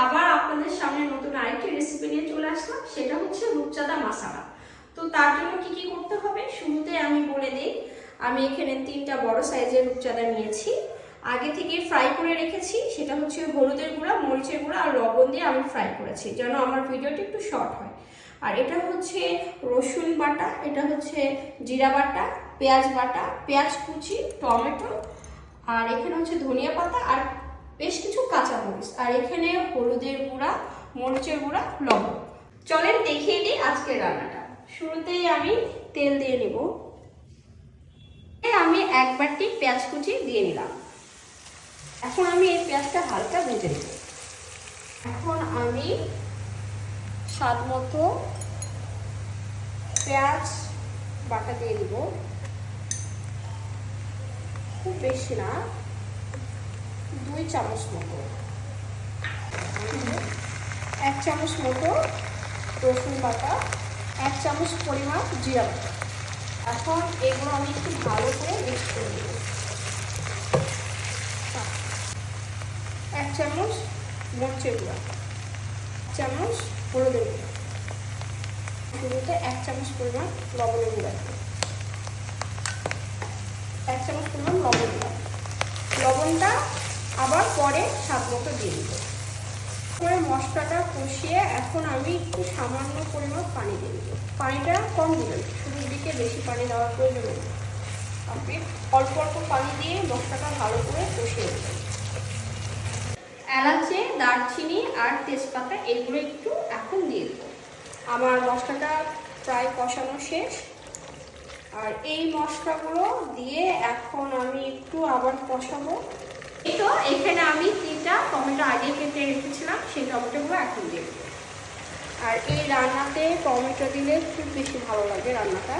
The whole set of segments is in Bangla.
আবার আপনাদের সামনে নতুন আরেকটি রেসিপি নিয়ে চলে আসলাম, সেটা হচ্ছে রূপচাঁদা মশালা তো তার জন্য কি কি করতে হবে? শুরুতে আমি বলে দিই, আমি এখানে তিনটা বড় সাইজের রূপচাঁদা নিয়েছি। আগে থেকে ফ্রাই করে রেখেছি, সেটা হচ্ছে হলুদের গুঁড়া, মরিচের গুঁড়া আর লবণ দিয়ে আমি ফ্রাই করেছি, যেন আমার ভিডিওটি একটু শর্ট হয়। আর এটা হচ্ছে রসুন বাটা, এটা হচ্ছে জিরা বাটা, পেঁয়াজ বাটা, পেঁয়াজ কুচি, টমেটো, আর এখানে হচ্ছে ধনিয়া পাতা আর বেশ কিছু কাঁচা মরিচ, আর এখানে হলুদের গুঁড়া, মরিচের গুঁড়া, লবণ। চলেন দেখিয়ে দিই আজকের রান্নাটা। শুরুতেই আমি তেল দিয়ে নেব। আমি এক বাটি পেঁয়াজ কুচি দিয়ে নিলাম। এখন আমি এই পেঁয়াজটা হালকা ভেজে নেব। এখন আমি স্বাদ মতো পেঁয়াজ বাটা দিয়ে দিব খুব বেশি না। দুই চামচ মতো। এক চামচ মতো রসুন বাটা, এক চামচ পরিমাণ জিরা বাটা। এখন এগুলো আমি একটু ভালো করে মিক্স করে দেব এক চামচ মরচের গুঁড়া চামচ হলুদের গুঁড়া। শুরুতে এক চামচ পরিমাণ লবণের গুঁড়া এক চামচ পরিমাণ লবণ লবণটা আবার পরে স্বাদ মতো দিয়ে দিব। করে মশলাটা কষিয়ে এখন আমি একটু সামান্য পরিমাণ পানি দিয়ে দিব। পানিটা কম দিবেন শুরুর দিকে বেশি পানি দেওয়ার প্রয়োজন নেই। আপনি অল্প অল্প পানি দিয়ে মশলাটা ভালো করে কষিয়ে দেবেন এলাচে, দারচিনি আর তেজপাতা এগুলো একটু এখন দিয়ে দেবো। আমার মশলাটা প্রায় কষানো শেষ। আর এই মশলাগুলো দিয়ে এখন আমি একটু আবার কষাবো। এই এখানে আমি তিনটা টমেটো আগে কেটে রেখেছিলাম, সেই টমেটোগুলো এখন দিয়ে আর এই রান্নাতে টমেটো দিলে খুব বেশি ভালো লাগে রান্নাটা।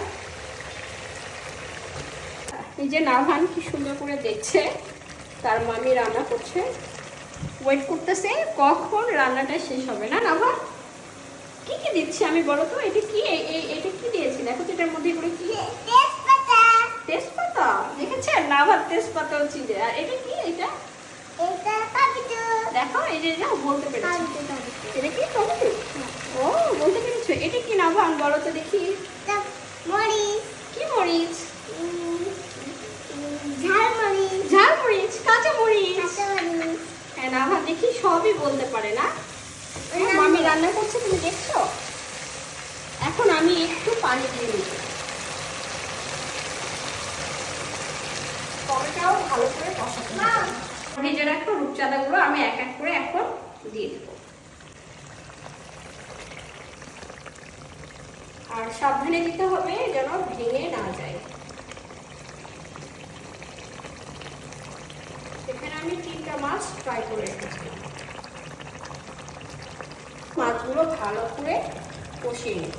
এই যে নাভান কি সুন্দর করে দেখছে, তার মামি রান্না করছে। ওয়েট করতেছে, কখন রান্নাটা শেষ হবে, না নাভান কি কি দিচ্ছি আমি বলো তো, এটা কি এটা কি দিয়েছি? দেখো তো এটার মধ্যে এগুলো কি? তেজপাতা? দেখেছেন? না আবার তেজপাতাও চিনে আর এটা কি? এটা? দেখো এই যে বলতে পেরেছি। এটা কি টমেটো ও বলতে পেরেছ? এটা কি নাভান বলো তো দেখি। মরিচ। কি মরিচ? উম, উম, মরিচ। কাঁচা মরিচ। হ্যাঁ নাভান দেখি সবই বলতে পারে না। মামি রান্না করছে তুমি দেখছ? এখন আমি একটু পানি দিয়ে নিব ভালো করে কষাতে রাখো রূপচাঁদাগুলো আমি এক এক করে এখন দিয়ে দেব। আর সাবধানে দিতে হবে যেন ভেঙে না যায়। এখানে আমি তিনটা মাছ ফ্রাই করে রেখেছিলাম মাছগুলো ভালো করে কষিয়ে নেব।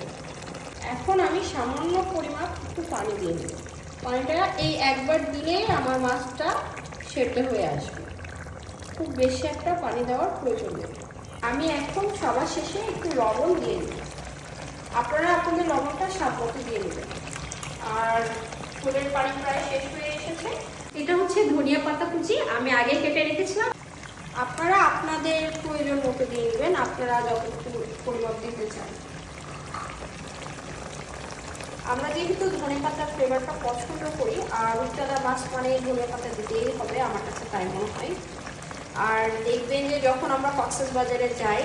এখন আমি সামান্য পরিমাণ একটু পানি দিয়ে দেবো পানিটা এই একবার দিলেই আমার মাছটা সেদ্ধ হয়ে আসবে। খুব বেশি একটা পানি দেওয়ার প্রয়োজন নেই। আমি এখন সবার শেষে একটু লবণ দিয়ে দিই। আপনারা আপনাদের লবণটা স্বাদ মতো দিয়ে নেবেন। আর ফুলের পানি প্রায় শেষ হয়ে এসেছে। এটা হচ্ছে ধনিয়া পাতা কুচি। আমি আগে কেটে রেখেছিলাম। আপনারা আপনাদের প্রয়োজন মতো দিয়ে নেবেন। আপনারা যতটুকু পরিমাপ দিতে চান। আমরা যেহেতু ধনে পাতার ফ্লেভারটা পছন্দ করি, আর রূপচাঁদা মাছ মানে ধনে পাতা দিতেই হবে, আমার কাছে তাই মনে হয়। আর দেখবেন যে যখন আমরা কক্সেস বাজারে যাই,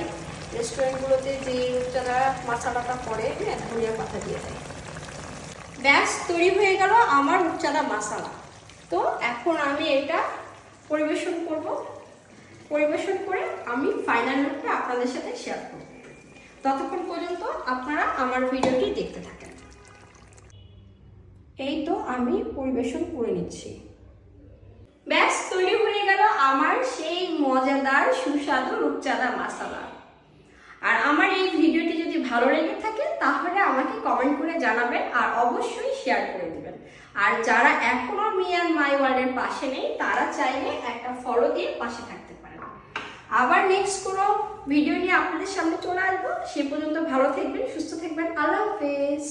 রেস্টুরেন্টগুলোতে যে রূপচাঁদা মশলাটা পরে হ্যাঁ ধনিয়া পাতা দিয়ে দেয়। ব্যাস, তৈরি হয়ে গেল আমার রূপচাঁদা মশলা তো এখন আমি এটা পরিবেশন করব। পরিবেশন করে আমি ফাইনাল লুকটা আপনাদের সাথে শেয়ার করব। ততক্ষণ পর্যন্ত আপনারা আমার ভিডিওটি দেখতে থাকেন। এই তো আমি পরিবেশন করে নিচ্ছি। ব্যাস, তৈরি হয়ে গেল আমার সেই মজাদার, সুস্বাদু রূপচাঁদা মশলা আর আমার এই ভিডিওটি যদি ভালো লেগে থাকে, তাহলে আমাকে কমেন্ট করে জানাবেন আর অবশ্যই শেয়ার করে দেবেন। আর যারা এখনও মি অ্যান্ড মাই ওয়ার্ল্ডের পাশে নেই, তারা চাইলে একটা ফলো দিয়ে পাশে থাকতে পারেন। আবার নেক্সট কোনো ভিডিও নিয়ে আপনাদের সামনে চলে আসব। সে পর্যন্ত ভালো থাকবেন, সুস্থ থাকবেন। আল্লাহ হাফেজ।